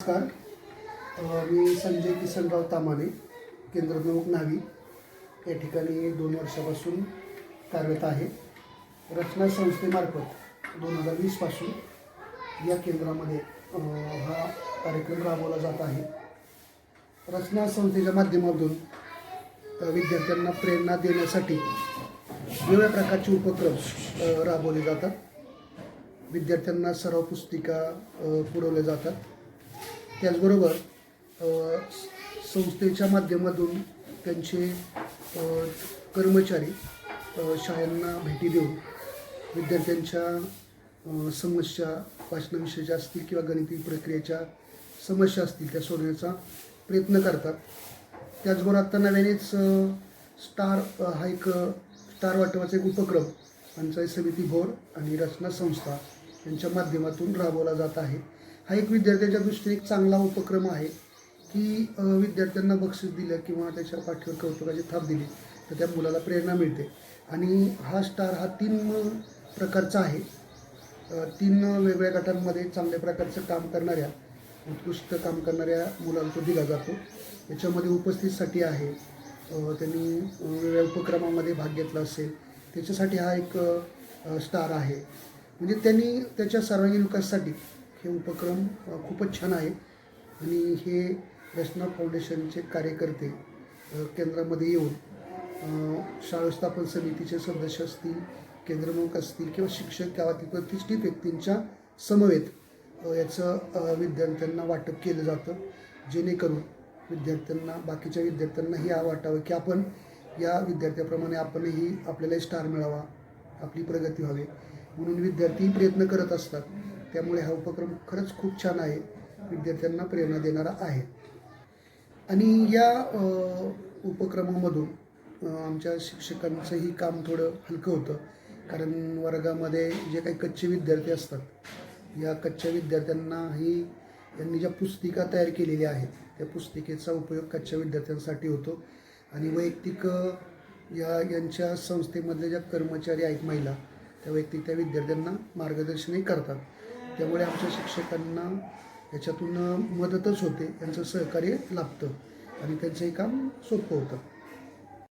नमस्कार. मी संजय किसनराव तामाने केंद्रप्रमुख नावी या ठिकाणी दोन वर्षापासून कार्यरत आहे. रचना संस्थेमार्फत दोन हजार वीसपासून या केंद्रामध्ये हा कार्यक्रम राबवला जात आहे. रचना संस्थेच्या माध्यमातून विद्यार्थ्यांना प्रेरणा देण्यासाठी वेगवेगळ्या प्रकारचे उपक्रम राबवले जातात. विद्यार्थ्यांना सराव पुस्तिका पुरवल्या जातात. त्याचबरोबर संस्थेच्या माध्यमातून त्यांचे कर्मचारी शाळांना भेटी देऊन विद्यार्थ्यांच्या समस्या वाचनाविषयाच्या असतील किंवा गणिती प्रक्रियेच्या समस्या असतील त्या सोडवण्याचा प्रयत्न करतात. त्याचबरोबर आत्ता नव्यानेच स्टार हा एक स्टार वाटवाचा एक उपक्रम पंचायत समिती भोर आणि रचना संस्था यांच्या माध्यमातून राबवला जात आहे. हा एक विद्यार्थ्यांच्या दृष्टीने एक चांगला उपक्रम आहे की विद्यार्थ्यांना बक्षीस दिलं किंवा त्याच्या पाठीवर कौतुकाची थाप दिली तर त्या मुलाला प्रेरणा मिळते. आणि हा स्टार हा तीन प्रकारचा आहे. तीन वेगवेगळ्या गटांमध्ये चांगल्या प्रकारचं काम करणाऱ्या उत्कृष्ट काम करणाऱ्या मुलांना तो दिला जातो. याच्यामध्ये उपस्थितीसाठी आहे. त्यांनी वेगळ्या उपक्रमामध्ये भाग घेतला असेल. त्याच्यासाठी हा एक स्टार आहे. म्हणजे त्यांनी त्याच्या सर्वांगीण विकासासाठी हे उपक्रम खूपच छान आहे. आणि हे रचना फाउंडेशनचे कार्यकर्ते केंद्रामध्ये येऊन शाळा शाळास्थापन समितीचे सदस्य असतील केंद्रप्रमुख असतील किंवा शिक्षक गावातील प्रतिष्ठित व्यक्तींच्या समवेत याचं विद्यार्थ्यांना वाटप केलं जातं. जेणेकरून विद्यार्थ्यांना बाकीच्या विद्यार्थ्यांनाही हा वाटावं की आपण या विद्यार्थ्याप्रमाणे आपणही आपल्यालाही स्टार मिळावा आपली प्रगती व्हावी. म्हणून विद्यार्थीही प्रयत्न करत असतात. त्यामुळे हा उपक्रम खरंच खूप छान आहे विद्यार्थ्यांना प्रेरणा देणारा आहे. आणि या उपक्रमामधून आमच्या शिक्षकांचंही काम थोडं हलकं होतं. कारण वर्गामध्ये जे काही कच्चे विद्यार्थी असतात या कच्च्या विद्यार्थ्यांनाही यांनी ज्या पुस्तिका तयार केलेल्या आहेत त्या पुस्तिकेचा उपयोग कच्च्या विद्यार्थ्यांसाठी होतो. आणि वैयक्तिक या यांच्या संस्थेमधल्या ज्या कर्मचारी आहेत महिला त्या वैयक्तिक त्या विद्यार्थ्यांना मार्गदर्शनही करतात. त्यामुळे आमच्या शिक्षकांना याच्यातून मदतच होते त्यांचं सहकार्य लाभतं आणि त्यांचंही काम सोपं होतं.